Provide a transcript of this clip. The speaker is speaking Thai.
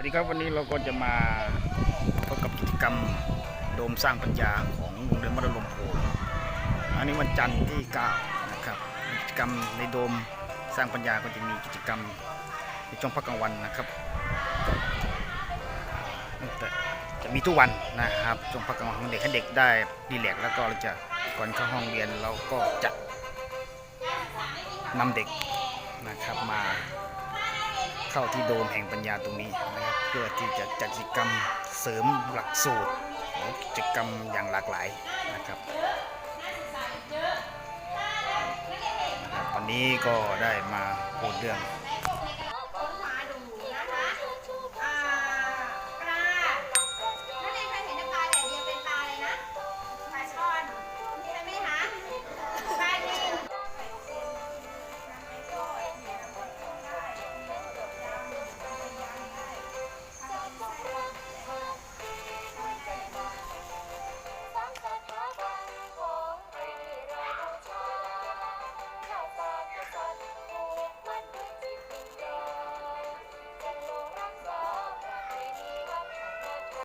วัสดีครับวันนี้เราก็จะมาพบกับกิจกรรมโดมสร้างปัญญาของโรงเรียนมัธยมโพอันนี้วันจันทร์ที่ 9 นะครับ กิจกรรมในโดมสร้างปัญญาก็จะมีกิจกรรมในช่วงพักกลางวันนะครับจะมีทุกวันนะครับช่วงพักกลางวันของเด็กให้เด็กได้ดีแลกแล้วก็เราจะก่อนเข้าห้องเรียนเราก็จะนำเด็กนะครับมา เข้าที่โดมแห่งปัญญาตรงนี้นะครับเพื่อที่จะจัดกิจกรรมเสริมหลักสูตรกิจกรรมอย่างหลากหลายนะครับวันนี้ก็ได้มาพูดเรื่อง